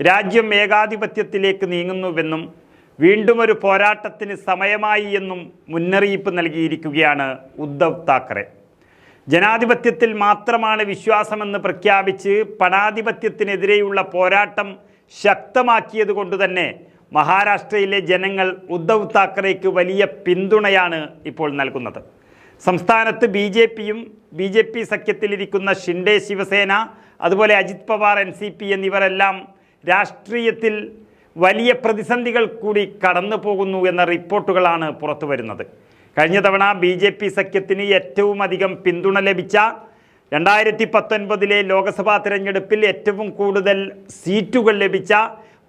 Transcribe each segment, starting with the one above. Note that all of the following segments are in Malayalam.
രാജ്യം ഏകാധിപത്യത്തിലേക്ക് നീങ്ങുന്നുവെന്നും വീണ്ടും ഒരു പോരാട്ടത്തിന് സമയമായി എന്നും മുന്നറിയിപ്പ് നൽകിയിരിക്കുകയാണ് ഉദ്ധവ് താക്കറെ. ജനാധിപത്യത്തിൽ മാത്രമാണ് വിശ്വാസമെന്ന് പ്രഖ്യാപിച്ച് പണാധിപത്യത്തിനെതിരെയുള്ള പോരാട്ടം ശക്തമാക്കിയത് കൊണ്ട് തന്നെ മഹാരാഷ്ട്രയിലെ ജനങ്ങൾ ഉദ്ധവ് താക്കറേക്ക് വലിയ പിന്തുണയാണ് ഇപ്പോൾ നൽകുന്നത്. സംസ്ഥാനത്ത് ബി ജെ പിയും ബി ജെ പി സഖ്യത്തിലിരിക്കുന്ന ഷിൻഡെ ശിവസേന അതുപോലെ Ajit Pawar N C P എന്നിവരെല്ലാം രാഷ്ട്രീയത്തിൽ വലിയ പ്രതിസന്ധികൾ കൂടി കടന്നു പോകുന്നു എന്ന റിപ്പോർട്ടുകളാണ് പുറത്തു വരുന്നത്. കഴിഞ്ഞ തവണ ബി ജെ പി സഖ്യത്തിന് ഏറ്റവും അധികം പിന്തുണ ലഭിച്ച രണ്ടായിരത്തി പത്തൊൻപതിലെ ലോക്സഭാ തിരഞ്ഞെടുപ്പിൽ ഏറ്റവും കൂടുതൽ സീറ്റുകൾ ലഭിച്ച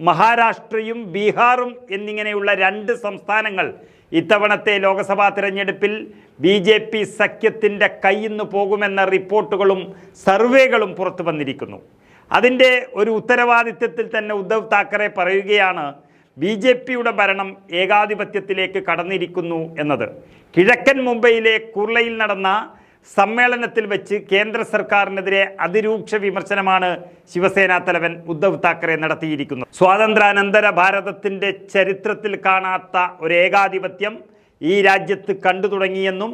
മഹാരാഷ്ട്രയും ബീഹാറും എന്നിങ്ങനെയുള്ള രണ്ട് സംസ്ഥാനങ്ങൾ ഇത്തവണത്തെ ലോക്സഭാ തിരഞ്ഞെടുപ്പിൽ ബി ജെ പി സഖ്യത്തിന്റെ കയ്യിന്ന് പോകുമെന്ന റിപ്പോർട്ടുകളും സർവേകളും പുറത്തു വന്നിരിക്കുന്നു. അതിന്റെ ഒരു ഉത്തരവാദിത്വത്തിൽ തന്നെ ഉദ്ധവ് താക്കറെ പറയുകയാണ് ബി ജെ പിയുടെ ഭരണം ഏകാധിപത്യത്തിലേക്ക് കടന്നിരിക്കുന്നു എന്നത്. കിഴക്കൻ മുംബൈയിലെ കുർളയിൽ നടന്ന സമ്മേളനത്തിൽ വെച്ച് കേന്ദ്ര സർക്കാരിനെതിരെ അതിരൂക്ഷ വിമർശനമാണ് ശിവസേനാ തലവൻ ഉദ്ധവ് താക്കറെ നടത്തിയിരിക്കുന്നത്. സ്വാതന്ത്ര്യാനന്തര ഭാരതത്തിന്റെ ചരിത്രത്തിൽ കാണാത്ത ഒരു ഏകാധിപത്യം ഈ രാജ്യത്ത് കണ്ടു തുടങ്ങിയെന്നും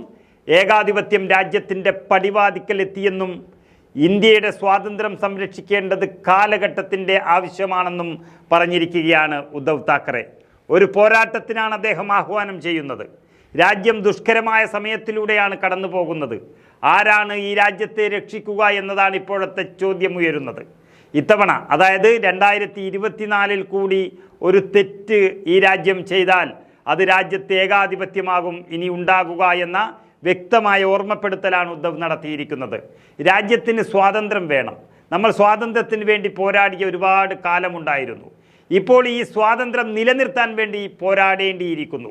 ഏകാധിപത്യം രാജ്യത്തിന്റെ പടിവാതിക്കൽ എത്തിയെന്നും ഇന്ത്യയുടെ സ്വാതന്ത്ര്യം സംരക്ഷിക്കേണ്ടത് കാലഘട്ടത്തിന്റെ ആവശ്യമാണെന്നും പറഞ്ഞിരിക്കുകയാണ് ഉദ്ധവ് താക്കറെ. ഒരു പോരാട്ടത്തിനാണ് അദ്ദേഹം ആഹ്വാനം ചെയ്യുന്നത്. രാജ്യം ദുഷ്കരമായ സമയത്തിലൂടെയാണ് കടന്നു പോകുന്നത് ആരാണ് ഈ രാജ്യത്തെ രക്ഷിക്കുക എന്നതാണ് ഇപ്പോഴത്തെ ചോദ്യം ഉയരുന്നത് ഇത്തവണ അതായത് രണ്ടായിരത്തി ഇരുപത്തിനാലിൽ കൂടി ഒരു തെറ്റ് ഈ രാജ്യം ചെയ്താൽ അത് രാജ്യത്തെ ഏകാധിപത്യമാകും ഇനി ഉണ്ടാകുക എന്ന വ്യക്തമായ ഓർമ്മപ്പെടുത്തലാണ് ഉദ്ധവ് നടത്തിയിരിക്കുന്നത്. രാജ്യത്തിന് സ്വാതന്ത്ര്യം വേണം. നമ്മൾ സ്വാതന്ത്ര്യത്തിന് വേണ്ടി പോരാടിയ ഒരുപാട് കാലമുണ്ടായിരുന്നു. ഇപ്പോൾ ഈ സ്വാതന്ത്ര്യം നിലനിർത്താൻ വേണ്ടി പോരാടേണ്ടിയിരിക്കുന്നു.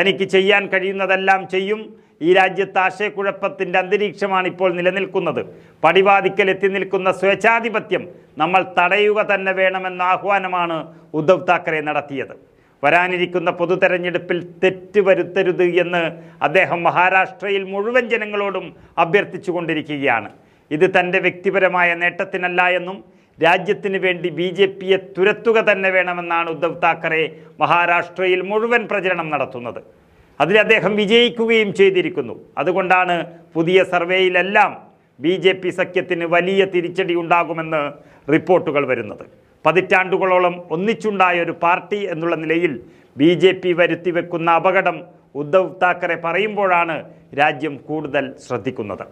തനിക്ക് ചെയ്യാൻ കഴിയുന്നതെല്ലാം ചെയ്യും. ഈ രാജ്യത്ത് ആശയക്കുഴപ്പത്തിന്റെ അന്തരീക്ഷമാണ് ഇപ്പോൾ നിലനിൽക്കുന്നത്. പടിവാതിക്കൽ എത്തി നിൽക്കുന്ന സ്വേച്ഛാധിപത്യം നമ്മൾ തടയുക തന്നെ വേണമെന്ന ആഹ്വാനമാണ് ഉദ്ധവ് താക്കറെ നടത്തിയത്. വരാനിരിക്കുന്ന പൊതു തെരഞ്ഞെടുപ്പിൽ തെറ്റ് വരുത്തരുത് എന്ന് അദ്ദേഹം മഹാരാഷ്ട്രയിൽ മുഴുവൻ ജനങ്ങളോടും അഭ്യർത്ഥിച്ചു കൊണ്ടിരിക്കുകയാണ് ഇത് തന്റെ വ്യക്തിപരമായ നേട്ടത്തിനല്ല എന്നും രാജ്യത്തിന് വേണ്ടി ബി ജെ പിയെ തുരത്തുക തന്നെ വേണമെന്നാണ് ഉദ്ധവ് താക്കറെ മഹാരാഷ്ട്രയിൽ മുഴുവൻ പ്രചരണം നടത്തുന്നത്. അതിൽ അദ്ദേഹം വിജയിക്കുകയും ചെയ്തിരിക്കുന്നു. അതുകൊണ്ടാണ് പുതിയ സർവേയിലെല്ലാം ബി ജെ പി സഖ്യത്തിന് വലിയ തിരിച്ചടി ഉണ്ടാകുമെന്ന് റിപ്പോർട്ടുകൾ വരുന്നത്. പതിറ്റാണ്ടുകളോളം ഒന്നിച്ചുണ്ടായ ഒരു പാർട്ടി എന്നുള്ള നിലയിൽ ബി ജെ പി വരുത്തിവെക്കുന്ന അപകടം ഉദ്ധവ് താക്കറെ പറയുമ്പോഴാണ് രാജ്യം കൂടുതൽ ശ്രദ്ധിക്കുന്നത്.